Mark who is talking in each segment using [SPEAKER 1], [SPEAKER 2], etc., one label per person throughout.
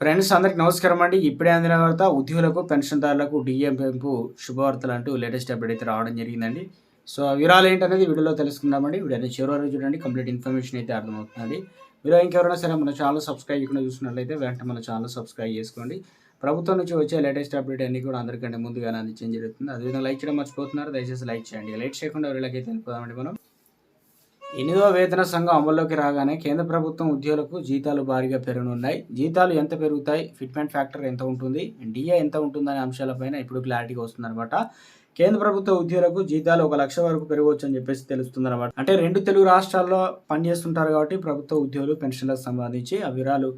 [SPEAKER 1] Friends అందరికి నమస్కారం అండి. ఇప్పుడే అందిన వార్త ఉద్యోగులకు పెన్షన్దారులకు డిఎం పెంపు శుభవార్తలు అంటూ లేటెస్ట్ అప్డేట్ అయితే రావడం జరిగిందండి. సో వివరాలు ఏంటనేది వీడియోలో తెలుసుకుందామండి. వీడియో చివరి వరకు చూడండి. కంప్లీట్ ఇన్ఫర్మేషన్ అయితే అర్థమవుతుంది మీరు ఇంకెవరైనా సరే మన ఛానల్ సబ్స్క్రైబ్ చేయకుండా చూసినట్లయితే వెంటనే మన ఛానల్ సబ్స్క్రైబ్ చేసుకోండి. ప్రభుత్వం నుంచి వచ్చే లేటెస్ట్ అప్డేట్ అన్ని కూడా అందరికంటే ముందుగానే అందించడం జరుగుతుంది. అదేవిధంగా లైక్ చేయడం మర్చిపోతున్నారు. దయచేసి లైక్ చేయండి. లైక్ చేయకుండా ఎవరికైతే వెళ్ళిపోదామండి మనం. ఎనిమిదవ వేతన సంఘం అమల్లోకి రాగానే కేంద్ర ప్రభుత్వం ఉద్యోగులకు జీతాలు భారీగా పెరగనున్నాయి. జీతాలు ఎంత పెరుగుతాయి? ఫిట్మెంట్ ఫ్యాక్టర్ ఎంత ఉంటుంది? డిఏ ఎంత ఉంటుందనే అంశాలపైన ఇప్పుడు క్లారిటీగా వస్తుందన్నమాట. కేంద్ర ప్రభుత్వ ఉద్యోగులకు జీతాలు ఒక లక్ష వరకు పెరగవచ్చు అని చెప్పేసి తెలుస్తుందన్నమాట. అంటే రెండు తెలుగు రాష్ట్రాల్లో పనిచేస్తుంటారు కాబట్టి ప్రభుత్వ ఉద్యోగులు పెన్షన్లకు సంబంధించి ఆ వివరాలు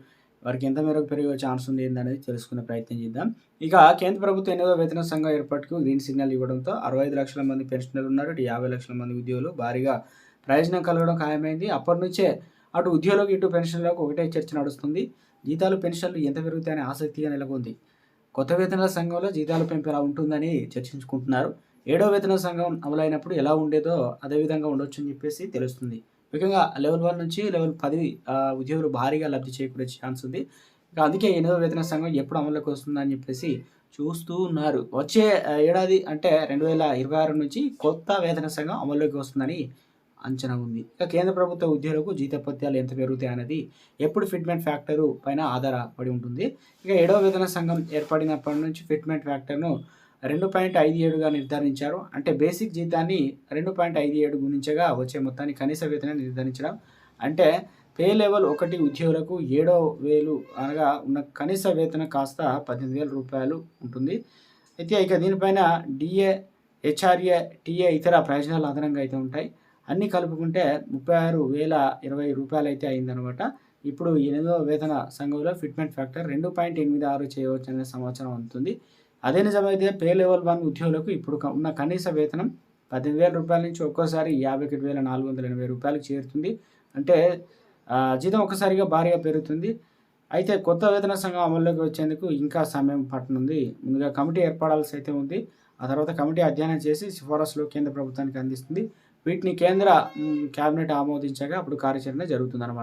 [SPEAKER 1] వారికి ఎంత మేరకు పెరిగే ఛాన్స్ ఉంది ఏందనేది తెలుసుకునే ప్రయత్నం చేద్దాం. ఇక కేంద్ర ప్రభుత్వం ఎనిమిదో వేతన సంఘం ఏర్పాటుకు గ్రీన్ సిగ్నల్ ఇవ్వడంతో అరవై ఐదు లక్షల మంది పెన్షనర్లు ఉన్నారు. ఇటు యాభై లక్షల మంది ఉద్యోగులు భారీగా ప్రయోజనం కలగడం ఖాయమైంది. అప్పటి నుంచే అటు ఉద్యోగులకు ఇటు పెన్షన్లకు ఒకటే చర్చ నడుస్తుంది. జీతాలు పెన్షన్లు ఎంత పెరుగుతాయని ఆసక్తిగా నెలకొంది. కొత్త వేతనాల సంఘంలో జీతాల పెంపు ఎలా ఉంటుందని చర్చించుకుంటున్నారు. ఏడో వేతన సంఘం అమలైనప్పుడు ఎలా ఉండేదో అదే విధంగా ఉండొచ్చు అని చెప్పేసి తెలుస్తుంది. ముఖ్యంగా లెవెల్ వన్ నుంచి లెవెల్ పది ఉద్యోగులు భారీగా లబ్ధి చేకూరే ఛాన్స్ ఉంది. ఇక అందుకే ఎనిమిదో వేతన సంఘం ఎప్పుడు అమల్లోకి వస్తుందని చెప్పేసి చూస్తూ ఉన్నారు. వచ్చే ఏడాది అంటే రెండు వేల ఇరవై ఆరు నుంచి కొత్త వేతన సంఘం అమల్లోకి వస్తుందని అంచనా ఉంది. ఇక కేంద్ర ప్రభుత్వ ఉద్యోగులకు జీతపత్యాలు ఎంత పెరుగుతాయి అనేది ఎప్పుడు ఫిట్మెంట్ ఫ్యాక్టరు పైన ఆధారపడి ఉంటుంది. ఇక ఏడవ వేతన సంఘం ఏర్పడినప్పటి నుంచి ఫిట్మెంట్ ఫ్యాక్టర్ను రెండు పాయింట్ ఐదు ఏడుగా నిర్ధారించారు. అంటే బేసిక్ జీతాన్ని రెండు పాయింట్ ఐదు ఏడు గుణించగా వచ్చే మొత్తాన్ని కనీస వేతనాన్ని నిర్ధారించడం. అంటే పే లెవెల్ ఒకటి ఉద్యోగులకు ఏడో వేలు అనగా ఉన్న కనీస వేతనం కాస్త పద్దెనిమిది వేల రూపాయలు ఉంటుంది. అయితే ఇక దీనిపైన డిఏ హెచ్ఆర్ఏ టీఏ ఇతర ప్రయోజనాలు అదనంగా అయితే ఉంటాయి. అన్నీ కలుపుకుంటే ముప్పై ఆరు వేల ఇరవై రూపాయలు అయితే అయిందనమాట ఇప్పుడు ఎనిమిదో వేతన సంఘంలో ఫిట్మెంట్ ఫ్యాక్టర్ రెండు పాయింట్ ఎనిమిది ఆరు చేయవచ్చు అనే సమాచారం అందుతుంది. అదే నిజమైతే పే లెవెల్ వన్ ఉద్యోగులకు ఇప్పుడు ఉన్న కనీస వేతనం పద్దెనిమిది వేల రూపాయల నుంచి ఒక్కోసారి యాభై ఒకటి వేల నాలుగు వందల ఎనభై రూపాయలకు చేరుతుంది. అంటే జీతం ఒక్కసారిగా భారీగా పెరుగుతుంది. అయితే కొత్త వేతన సంఘం అమల్లోకి వచ్చేందుకు ఇంకా సమయం పట్టనుంది. ముందుగా కమిటీ ఏర్పడాల్సి అయితే ఉంది. ఆ తర్వాత కమిటీ అధ్యయనం చేసి సిఫారసులు కేంద్ర ప్రభుత్వానికి అందిస్తుంది. వీటిని కేంద్ర మ్, కేబినెట్ ఆమోదించగా అప్పుడు కార్యాచరణ జరుగుతుందన్నమాట.